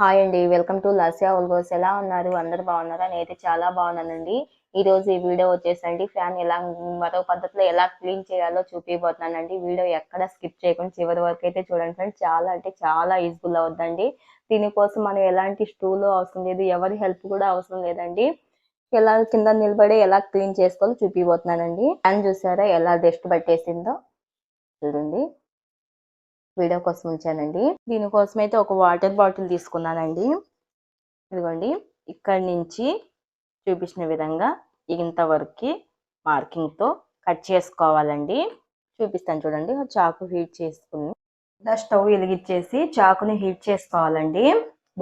Hi అండి welcome to Lasya ఉల్గోస్. ఎలా ఉన్నారు? అందరు బాగున్నారా? నేనైతే చాలా బాగున్నానండి. ఈ రోజు ఈ వీడియో వచ్చేసండి. ఫ్యాన్ ఎలా మరో పద్ధతిలో ఎలా క్లీన్ చేయాలో చూపిపోతున్నానండి వీడియో ఎక్కడ స్కిప్ చేయకుండా చివరి వరకు అయితే చూడండి ఫ్రెండ్స్. చాలా అంటే చాలా యూజ్ఫుల్ అవుద్దండి. దీనికోసం మనం ఎలాంటి స్టూల్ అవసరం లేదు ఎవరి హెల్ప్ కూడా అవసరం లేదండి. ఎలా కింద నిలబడి ఎలా క్లీన్ చేసుకోవాలో చూపిపోతున్నానండి ఫ్యాన్ చూసారా ఎలా డస్ట్ పట్టేసిందో చూడండి. వీడియో కోసం ఉంచానండి. దీనికోసం అయితే ఒక వాటర్ బాటిల్ తీసుకున్నానండి. ఇదిగోండి. ఇక్కడి నుంచి చూపించిన విధంగా ఇంతవరకు మార్కింగ్తో కట్ చేసుకోవాలండి. చూపిస్తాను చూడండి. చాకు హీట్ చేసుకుని ఇలా స్టవ్ వెలిగించేసి చాకుని హీట్ చేసుకోవాలండి.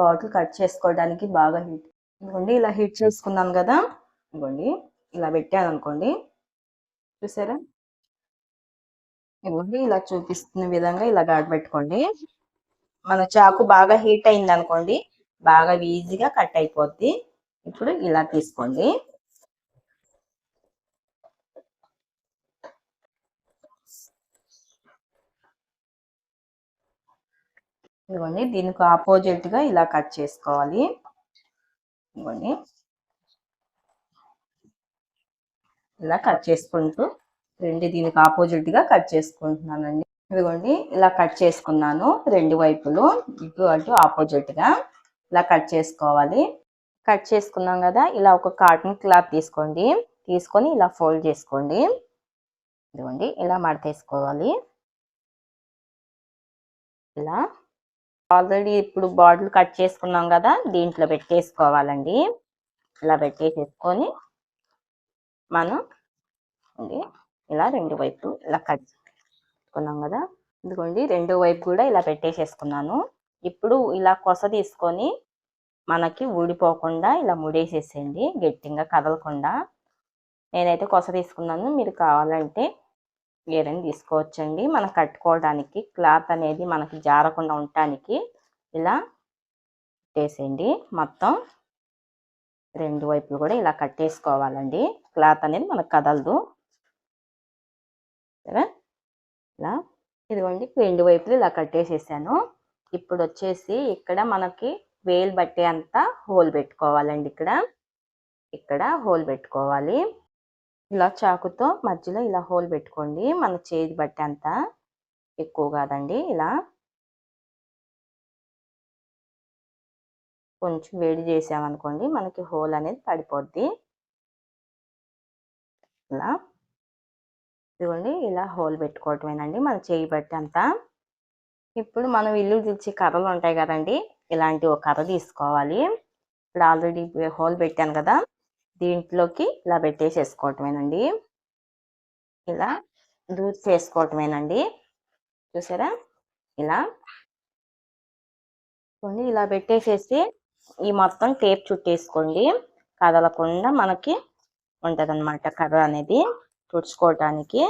బాటిల్ కట్ చేసుకోవడానికి బాగా హీట్ ఇదిగోండి ఇలా హీట్ చేసుకున్నాను కదా. ఇదిగోండి. ఇలా పెట్టాను అనుకోండి. చూసారా? ఇవ్వండి. ఇలా చూపిస్తున్న విధంగా ఇలా గాడబెట్టుకోండి మన చాకు బాగా హీట్ అయింది అనుకోండి బాగా ఈజీగా కట్ అయిపోద్ది. ఇప్పుడు ఇలా తీసుకోండి. ఇదిగోండి దీనికి ఆపోజిట్గా ఇలా కట్ చేసుకోవాలి. ఇదిగోండి. ఇలా కట్ చేసుకుంటూ రెండు దీనికి ఆపోజిట్గా కట్ చేసుకుంటున్నానండి. ఇదిగోండి ఇలా కట్ చేసుకున్నాను రెండు వైపులు ఇటు అటు ఆపోజిట్గా ఇలా కట్ చేసుకోవాలి. కట్ చేసుకున్నాం కదా ఇలా ఒక కాటన్ క్లాత్ తీసుకోండి. తీసుకొని ఇలా ఫోల్డ్ చేసుకోండి. ఇదిగోండి ఇలా మడతేసుకోవాలి. ఇలా. ఆల్రెడీ ఇప్పుడు బాటిల్ కట్ చేసుకున్నాం కదా దీంట్లో పెట్టేసుకోవాలండి. ఇలా పెట్టేసేసుకొని మనం ఇలా రెండు వైపు ఇలా కట్ పెట్టుకున్నాం కదా. ఇదిగోండి రెండు వైపు కూడా ఇలా పెట్టేసేసుకున్నాను. ఇప్పుడు ఇలా కొస తీసుకొని మనకి ఊడిపోకుండా ఇలా ముడేసేసేయండి గట్టిగా కదలకుండా. నేనైతే కొస తీసుకున్నాను. మీరు కావాలంటే వేరేని తీసుకోవచ్చండి. మనం కట్టుకోవడానికి క్లాత్ అనేది మనకి జారకుండా ఉండటానికి ఇలా పెట్టేసేయండి. మొత్తం రెండు వైపులు కూడా ఇలా కట్టేసుకోవాలండి. క్లాత్ అనేది మనకు కదలదు. కదా ఇలా ఇదిగోండి రెండు వైపులు ఇలా కట్టేసేసాను. ఇప్పుడు వచ్చేసి ఇక్కడ మనకి వేలు బట్టే అంతా హోల్ పెట్టుకోవాలండి ఇక్కడ. ఇక్కడ హోల్ పెట్టుకోవాలి. ఇలా చాకుతో మధ్యలో ఇలా హోల్ పెట్టుకోండి. మన చేతి బట్టే అంత ఎక్కువ కాదండి ఇలా. కొంచెం వేడి చేసామనుకోండి మనకి హోల్ అనేది పడిపోద్ది. ఇలా. ఇదిగోండి ఇలా హోల్ పెట్టుకోవటమేనండి మన చేయి బట్టి అంతా. ఇప్పుడు మనం ఇల్లు తెచ్చి కర్రలు ఉంటాయి కదండి ఇలాంటి ఒక కర్ర తీసుకోవాలి. ఇప్పుడు ఆల్రెడీ హోల్ పెట్టాను కదా దీంట్లోకి ఇలా పెట్టేసేసుకోవటమేనండి. ఇలా దూర్ చేసుకోవటమేనండి. చూసారా? ఇలా ఇలా పెట్టేసేసి ఈ మొత్తం టేప్ చుట్టేసుకోండి. కదలకుండా మనకి ఉంటదన్నమాట కర్ర అనేది. తుడుచుకోవటానికి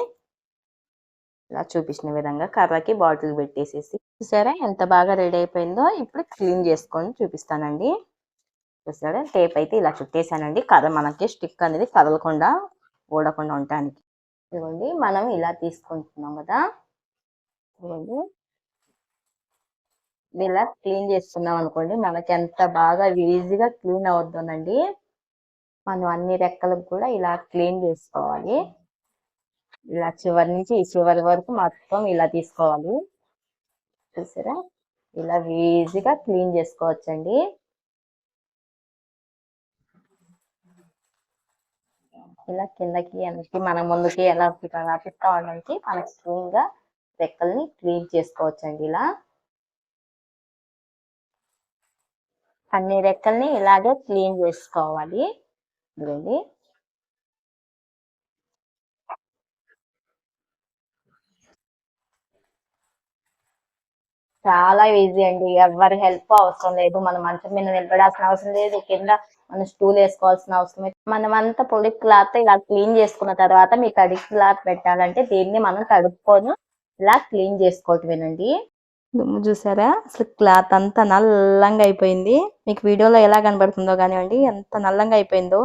ఇలా చూపించిన విధంగా కర్రకి బాటిల్ పెట్టేసేసి చూసారా ఎంత బాగా రెడీ అయిపోయిందో? ఇప్పుడు క్లీన్ చేసుకొని చూపిస్తానండి. చూసారా? టేప్ అయితే ఇలా చుట్టేసానండి. కర్ర మనకి స్టిక్ అనేది కదలకుండా ఊడకుండా ఉండటానికి. ఇదిగోండి మనం ఇలా తీసుకుంటున్నాం కదా? ఇదిగోండి. ఇలా క్లీన్ చేసుకున్నాం అనుకోండి మనకి ఎంత బాగా ఈజీగా క్లీన్ అవుతుందండి మనం అన్ని రెక్కలకు కూడా ఇలా క్లీన్ చేసుకోవాలి. ఇలా చివరి నుంచి ఈ చివరి వరకు మొత్తం ఇలా తీసుకోవాలి. చూసారా? ఇలా ఈజీగా క్లీన్ చేసుకోవచ్చండి. ఇలా కిందకి వెనక్కి మన ముందుకి ఎలా అలా పెట్టుకోవడానికి మనకి క్లీన్గా రెక్కల్ని క్లీన్ చేసుకోవచ్చండి ఇలా. అన్ని రెక్కల్ని ఇలాగే క్లీన్ చేసుకోవాలి. ఇదండి చాలా ఈజీ అండి. ఎవరి హెల్ప్ అవసరం లేదు. మనం మంచం మీద నిలబడాల్సిన అవసరం లేదు. కింద మనం స్టూల్ వేసుకోవాల్సిన అవసరం లేదు. మనం అంతా పొడి క్లాత్ ఇలా క్లీన్ చేసుకున్న తర్వాత మీకు తడి క్లాత్ పెట్టాలంటే దీన్ని మనం తడుపుకొని ఇలా క్లీన్ చేసుకోవటమేనండి. దుమ్ము చూసారా? అసలు క్లాత్ అంతా నల్లంగా అయిపోయింది. మీకు వీడియోలో ఎలా కనబడుతుందో కానివ్వండి. ఎంత నల్లంగా అయిపోయిందో.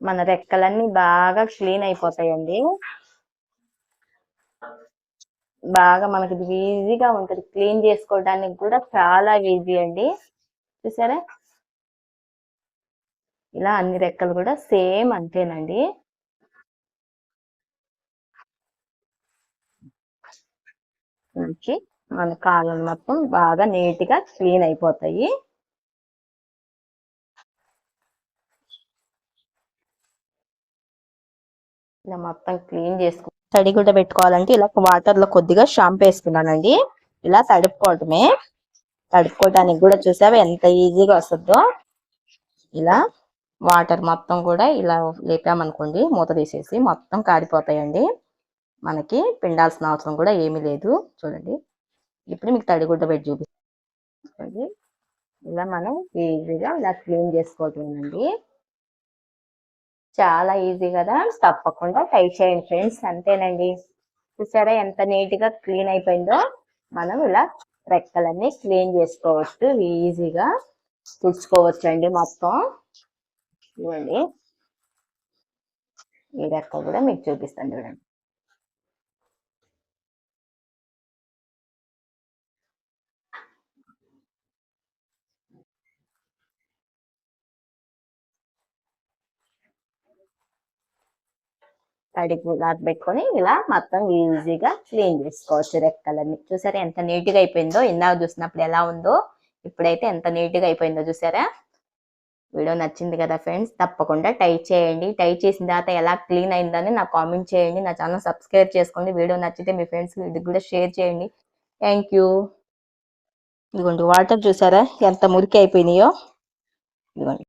మన రెక్కలన్నీ బాగా క్లీన్ అయిపోతాయండి. బాగా మనకి ఇది ఈజీగా ఉంటుంది. క్లీన్ చేసుకోవడానికి కూడా చాలా ఈజీ అండి. చూసారా? ఇలా అన్ని రెక్కలు కూడా సేమ్ అంతేనండి. నుంచి మన కాళ్ళను మొత్తం బాగా నీట్గా క్లీన్ అయిపోతాయి. ఇలా మొత్తం క్లీన్ చేసుకు తడి గుడ్డ పెట్టుకోవాలంటే ఇలా వాటర్లో కొద్దిగా షాంపూ వేసుకున్నానండి. ఇలా తడుపుకోవటమే తడుపుకోవటానికి కూడా చూసావా ఎంత ఈజీగా వస్తుందో. ఇలా వాటర్ మొత్తం కూడా ఇలా లేపామనుకోండి మూత తీసేసి మొత్తం కారిపోతాయండి. మనకి పిండాల్సిన అవసరం కూడా ఏమీ లేదు. చూడండి. ఇప్పుడు మీకు తడిగుడ్డ పెట్టి చూపిస్తుంది ఇలా మనం ఈజీగా ఇలా క్లీన్ చేసుకోవటమేనండి చాలా ఈజీ కదా. తప్పకుండా ట్రై చేయండి ఫ్రెండ్స్. అంతేనండి. చూసారా ఎంత నీట్గా క్లీన్ అయిపోయిందో? మనం ఇలా రెక్కలన్నీ క్లీన్ చేసుకోవచ్చు. ఈజీగా తుడుచుకోవచ్చు అండి మొత్తం. చూడండి ఈ రెక్క కూడా మీకు చూపిస్తాను చూడండి. తడికి క్లాత్ పెట్టుకొని ఇలా మొత్తం ఈజీగా క్లీన్ చేసుకోవచ్చు రెక్కలన్నీ. చూసారా ఎంత నీట్గా అయిపోయిందో? ఇందాక చూసినప్పుడు ఎలా ఉందో ఇప్పుడైతే ఎంత నీట్గా అయిపోయిందో చూసారా? వీడియో నచ్చింది కదా ఫ్రెండ్స్? తప్పకుండా టై చేయండి. టై చేసిన తర్వాత ఎలా క్లీన్ అయిందని నాకు కామెంట్ చేయండి. నా ఛానల్ సబ్స్క్రైబ్ చేసుకోండి. వీడియో నచ్చితే మీ ఫ్రెండ్స్ ఇది కూడా షేర్ చేయండి. Thank you. ఇదిగోండి వాటర్ చూసారా? ఎంత మురికి అయిపోయినాయో? ఇదిగోండి.